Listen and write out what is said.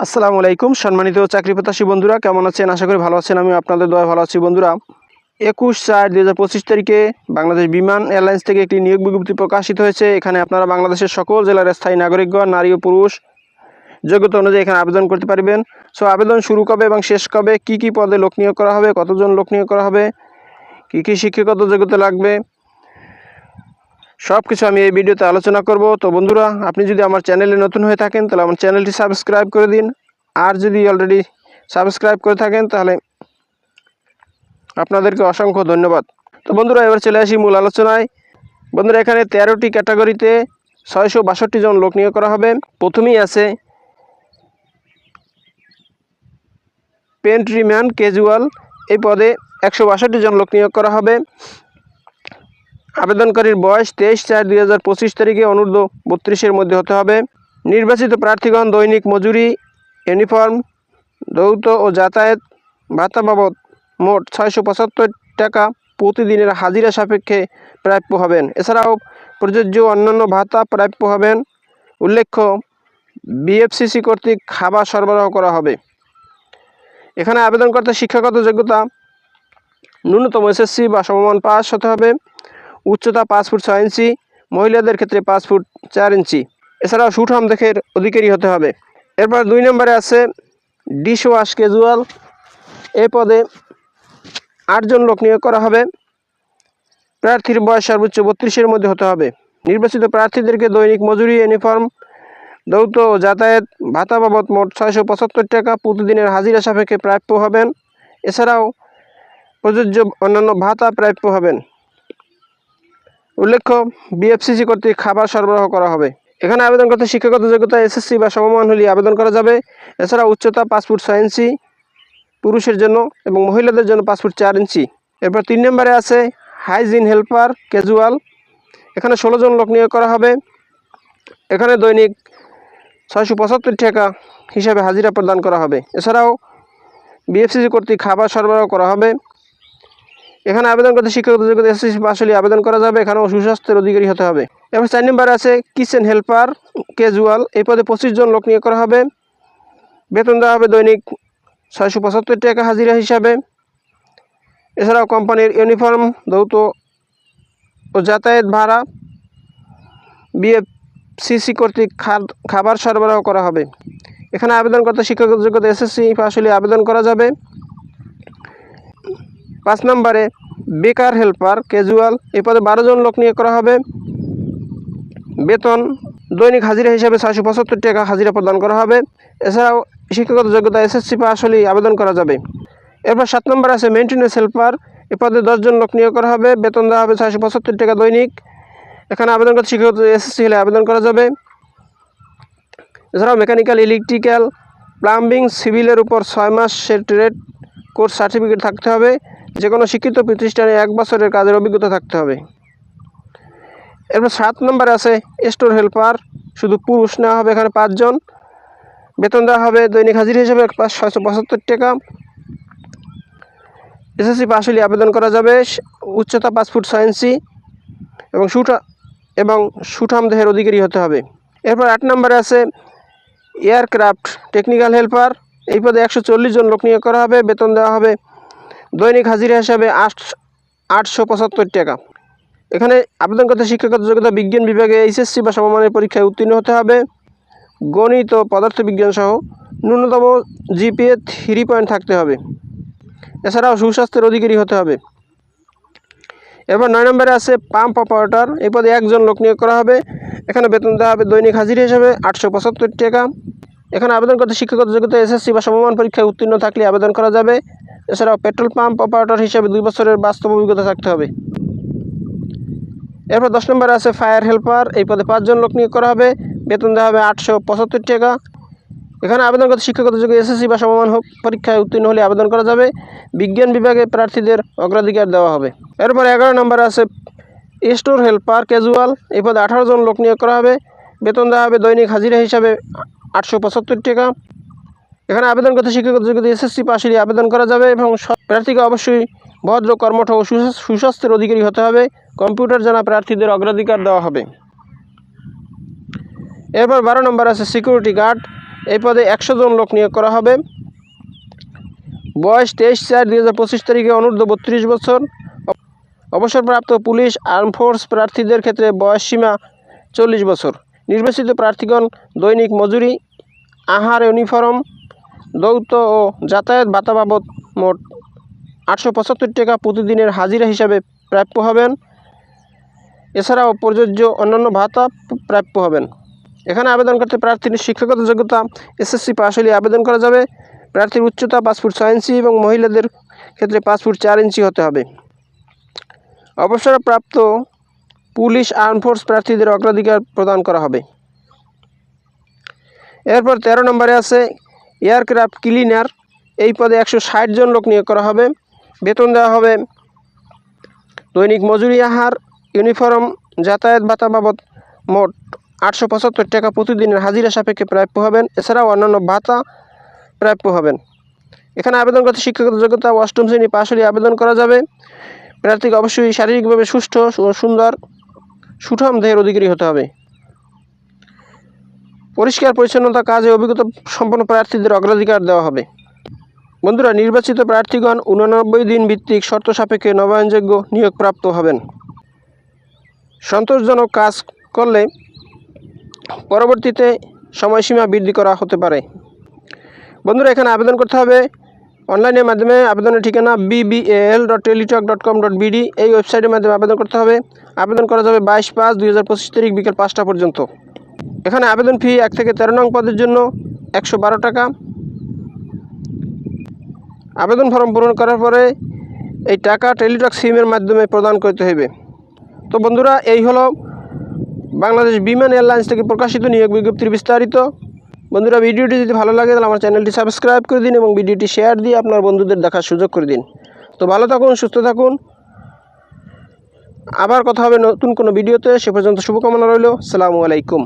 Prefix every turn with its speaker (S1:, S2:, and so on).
S1: আসসালামু আলাইকুম সম্মানিত চাকরি প্রত্যাশী বন্ধুরা, কেমন আছেন? আশা করি ভালো আছেন। আমি আপনাদের দয়া ভালো আছি বন্ধুরা। একুশ চার দুই হাজার পঁচিশ তারিখে বাংলাদেশ বিমান এয়ারলাইন্স থেকে একটি নিয়োগ বিজ্ঞপ্তি প্রকাশিত হয়েছে। এখানে আপনারা বাংলাদেশের সকল জেলার স্থায়ী নাগরিকগণ নারী ও পুরুষ যোগ্যতা অনুযায়ী এখানে আবেদন করতে পারবেন। সো, আবেদন শুরু কবে এবং শেষ কবে? কি কি পদে লোক নিয়োগ করা হবে? কতজন লোক নিয়োগ করা হবে? কি কি শিক্ষাগত যোগ্যতা লাগবে? সব কিছু আমি এই ভিডিওতে আলোচনা করব। তো বন্ধুরা, আপনি যদি আমার চ্যানেলে নতুন হয়ে থাকেন, তাহলে আমার চ্যানেলটি সাবস্ক্রাইব করে দিন। আর যদি অলরেডি সাবস্ক্রাইব করে থাকেন, তাহলে আপনাদেরকে অসংখ্য ধন্যবাদ। তো বন্ধুরা, এবার চলে আসি মূল আলোচনায়। বন্ধুরা, এখানে তেরোটি ক্যাটাগরিতে ছয়শো বাষট্টি জন লোক নিয়োগ করা হবে। প্রথমেই আছে পেন্ট্রিম্যান, ক্যাজুয়াল। এই পদে একশো বাষট্টি জন লোক নিয়োগ করা হবে। আবেদনকারীর বয়স তেইশ চার দুই হাজার পঁচিশ তারিখে অনূর্ধ্ব বত্রিশের মধ্যে হতে হবে। নির্বাচিত প্রার্থীগণ দৈনিক মজুরি, ইউনিফর্ম, দৌত ও যাতায়াত ভাতা বাবদ মোট ছয়শো পঁচাত্তর টাকা প্রতিদিনের হাজিরা সাপেক্ষে প্রাপ্য হবেন। এছাড়াও প্রযোজ্য অন্যান্য ভাতা প্রাপ্য হবেন। উল্লেখ্য, বিএফসিসি কর্তৃক খাবার সরবরাহ করা হবে। এখানে আবেদনকর্তা শিক্ষাগত যোগ্যতা ন্যূনতম এসএসসি বা সমমান পাস হতে হবে। উচ্চতা পাঁচ ফুট ছয় ইঞ্চি, মহিলাদের ক্ষেত্রে পাঁচ ফুট চার ইঞ্চি। এছাড়াও সুঠাম দেখের অধিকারী হতে হবে। এরপর দুই নম্বরে আছে ডিশ ওয়াশ ক্যাজুয়াল। এই পদে আটজন লোক নিয়োগ করা হবে। প্রার্থীর বয়স সর্বোচ্চ বত্রিশের মধ্যে হতে হবে। নির্বাচিত প্রার্থীদেরকে দৈনিক মজুরি, ইউনিফর্ম দৌত ও যাতায়াত, ভাতা বাবদ মোট ছয়শো পঁচাত্তর টাকা প্রতিদিনের হাজিরা সাপেক্ষে প্রাপ্য হবেন। এছাড়াও প্রযোজ্য অন্যান্য ভাতা প্রাপ্য হবেন। উল্লেখ্য বিএফসিসি কর্তৃক খাবার সরবরাহ করা হবে। এখানে আবেদন করতে শিক্ষাগত যোগ্যতা এসএসসি বা সমমান হলে আবেদন করা যাবে। এছাড়া উচ্চতা পাঁচ ফুট ছয় ইঞ্চি, পুরুষের জন্য এবং মহিলাদের জন্য ফুট চার ইঞ্চি। এরপর তিন নম্বরে আছে, হাইজিন হেল্পার, ক্যাজুয়াল। এখানে ষোলো জন লোক নিয়োগ করা হবে। এখানে দৈনিক ছয়শো পঁচাত্তর টাকা হিসাবে হাজিরা প্রদান করা হবে। এছাড়াও বিএফসিসি কর্তৃক খাবার সরবরাহ করা হবে। এখানে আবেদন করতে শিক্ষাগত যোগ্যতা এসএসসি পাস হলে আবেদন করা যাবে। এখানেও সুস্বাস্থ্যের অধিকারী হতে হবে। এবার চার নম্বরে আছে কিচেন হেল্পার ক্যাজুয়াল এই পদে পঁচিশ জন লোক নিয়োগ করা হবে। বেতন দেওয়া হবে দৈনিক ছয়শো পঁচাত্তর টাকা হাজিরা হিসাবে। এছাড়াও কোম্পানির ইউনিফর্ম দৌত ও যাতায়াত ভাড়া বিএফসিসি কর্তৃক খাবার সরবরাহ করা হবে। এখানে আবেদন করতে শিক্ষাগত যোগ্যতা এসএসসি পাস হলে আবেদন করা যাবে। পাঁচ নম্বরে বেকার হেল্পার ক্যাজুয়াল এই পদে বারো জন লোক নিয়োগ করা হবে। বেতন দৈনিক হাজিরা হিসাবে ছয়শো পঁচাত্তর টাকা হাজিরা প্রদান করা হবে। এছাড়াও শিক্ষাগত যোগ্যতা এসএসসি পাস হলেই আবেদন করা যাবে। এরপর সাত নম্বর আছে মেনটেন্যান্স হেল্পার এ পদে দশজন লোক নিয়োগ করা হবে। বেতন দেওয়া হবে ছয়শো পঁচাত্তর টাকা দৈনিক। এখানে আবেদন করতে শিক্ষাগত এসএসসি হলে আবেদন করা যাবে। এছাড়াও মেকানিক্যাল ইলেকট্রিক্যাল প্লাম্বিং সিভিলের উপর ছয় মাসের ট্রেড কোর্স সার্টিফিকেট থাকতে হবে। যে কোনো শিক্ষিত প্রতিষ্ঠানে এক বছরের কাজের অভিজ্ঞতা থাকতে হবে। এরপর সাত নম্বরে আছে, স্টোর হেল্পার, শুধু পুরুষ নেওয়া হবে এখানে পাঁচজন। বেতন দেওয়া হবে দৈনিক হাজিরা হিসেবে ছয়শো পঁচাত্তর টাকা। এসএসসি পাস হলে আবেদন করা যাবে, উচ্চতা পাঁচ ফুট সায়েন্সি এবং সুঠা এবং সুঠাম দেহের অধিকারী হতে হবে। এরপর আট নম্বরে আছে, এয়ারক্রাফট টেকনিক্যাল হেল্পার, এই পদে একশো চল্লিশ জন লোক নিয়োগ করা হবে, বেতন দেওয়া হবে দৈনিক হাজিরা হিসাবে আট আটশো পঁচাত্তর টাকা। এখানে আবেদন করতে শিক্ষাগত যোগ্যতা বিজ্ঞান বিভাগে এইচএসসি বা সমমানের পরীক্ষায় উত্তীর্ণ হতে হবে। গণিত ও পদার্থবিজ্ঞান সহ ন্যূনতম জিপিএ থ্রি পয়েন্ট থাকতে হবে। এছাড়াও সুস্বাস্থ্যের অধিকারী হতে হবে। এরপর নয় নম্বরে আছে পাম্প অপারেটর। এই পদে একজন লোক নিয়োগ করা হবে। এখানে বেতন দেওয়া হবে দৈনিক হাজিরা হিসাবে আটশো পঁচাত্তর টাকা। এখানে আবেদন করতে শিক্ষাগত যোগ্যতা, এসএসসি বা সমমান পরীক্ষায় উত্তীর্ণ থাকলে আবেদন করা যাবে। এছাড়াও পেট্রোল পাম্প অপারেটর হিসেবে দুই বছরের বাস্তব অভিজ্ঞতা থাকতে হবে। এরপর দশ নম্বরে আছে ফায়ার হেল্পার। এই পদে পাঁচজন লোক নিয়োগ করা হবে। বেতন দেওয়া হবে আটশো পঁচাত্তর টাকা। এখানে আবেদন করতে শিক্ষাগত যোগ্য এসএসসি বা সমমান হোক, পরীক্ষায় উত্তীর্ণ হলে আবেদন করা যাবে। বিজ্ঞান বিভাগে প্রার্থীদের অগ্রাধিকার দেওয়া হবে। এরপর এগারো নম্বরে আছে স্টোর হেল্পার ক্যাজুয়াল। এই পদে আঠারো জন লোক নিয়োগ করা হবে। বেতন দেওয়া হবে দৈনিক হাজিরা হিসাবে আটশো পঁচাত্তর টাকা। এখানে আবেদন করতে শিক্ষাগত যোগ্যতা এসএসসি পাশে আবেদন করা যাবে এবং প্রার্থীকে অবশ্যই ভদ্র কর্মঠ ও সুস্বাস্থ্যের অধিকারী হতে হবে। কম্পিউটার জানা প্রার্থীদের অগ্রাধিকার দেওয়া হবে। এরপর বারো নম্বর আছে সিকিউরিটি গার্ড এই পদে একশো জন লোক নিয়োগ করা হবে। বয়স তেইশ চার দুই হাজার পঁচিশ তারিখে, অনূর্ধ্ব বত্রিশ বছর। অবসরপ্রাপ্ত পুলিশ আর্ম ফোর্স প্রার্থীদের ক্ষেত্রে বয়স সীমা চল্লিশ বছর। নির্বাচিত প্রার্থীগণ দৈনিক মজুরি, আহার ইউনিফর্ম দৌত ও যাতায়াত ভাতা বাবদ মোট আটশো পঁচাত্তর টাকা প্রতিদিনের হাজিরা হিসাবে প্রাপ্য হবেন। এছাড়াও প্রযোজ্য অন্যান্য ভাতা প্রাপ্য হবেন। এখানে আবেদন করতে প্রার্থীর শিক্ষাগত যোগ্যতা, এসএসসি পাশ হলে আবেদন করা যাবে। প্রার্থীর উচ্চতা পাঁচ ফুট ছয় ইঞ্চি এবং মহিলাদের ক্ষেত্রে পাঁচ ফুট চার ইঞ্চি হতে হবে। অবসরপ্রাপ্ত পুলিশ আর্ম ফোর্স প্রার্থীদের অগ্রাধিকার প্রদান করা হবে। এরপর তেরো নম্বরে আছে এয়ারক্রাফট ক্লিনার। এই পদে একশো ষাট জন লোক নিয়োগ করা হবে। বেতন দেওয়া হবে দৈনিক মজুরি আহার, ইউনিফর্ম, যাতায়াত ভাতা বাবদ মোট আটশো পঁচাত্তর টাকা প্রতিদিনের হাজিরা সাপেক্ষে প্রাপ্য হবেন। এছাড়াও অন্যান্য ভাতা প্রাপ্য হবেন। এখানে আবেদন করতে শিক্ষাগত যোগ্যতা অষ্টম শ্রেণি পাশ হলে আবেদন করা যাবে। প্রার্থীকে অবশ্যই শারীরিকভাবে সুস্থ সুন্দর, সুঠাম দেহের অধিকারী হতে হবে। পরিষ্কার পরিচ্ছন্নতা কাজে অভিজ্ঞতা সম্পন্ন প্রার্থীদের অগ্রাধিকার দেওয়া হবে। বন্ধুরা, নির্বাচিত প্রার্থীগণ উননব্বই দিন ভিত্তিক শর্ত সাপেক্ষে নবায়নযোগ্য নিয়োগপ্রাপ্ত হবেন। সন্তোষজনক কাজ করলে পরবর্তীতে সময়সীমা বৃদ্ধি করা হতে পারে। বন্ধুরা, এখানে আবেদন করতে হবে। অনলাইনের মাধ্যমে আবেদনের ঠিকানা BBL dot Teletalk dot com dot BD এই ওয়েবসাইটের মাধ্যমে আবেদন করতে হবে। আবেদন করা যাবে বাইশ পাঁচ দুই হাজার পঁচিশ তারিখ বিকেল পাঁচটা পর্যন্ত। এখানে আবেদন ফি এক থেকে তেরো নং পদের জন্য একশো বারো টাকা। আবেদন ফর্ম পূরণ করার পরে এই টাকা টেলিটক সিমের মাধ্যমে প্রদান করতে হবে তো বন্ধুরা, এই হলো বাংলাদেশ বিমান এয়ারলাইন্স থেকে প্রকাশিত নিয়োগ বিজ্ঞপ্তির বিস্তারিত। বন্ধুরা, ভিডিওটি যদি ভালো লাগে, তাহলে আমার চ্যানেলটি সাবস্ক্রাইব করে দিন এবং ভিডিওটি শেয়ার দিয়ে আপনার বন্ধুদের দেখার সুযোগ করে দিন। তো ভালো থাকুন, সুস্থ থাকুন। আবার কথা হবে নতুন কোনো ভিডিওতে সে পর্যন্ত শুভকামনা রইল। সালামু আলাইকুম।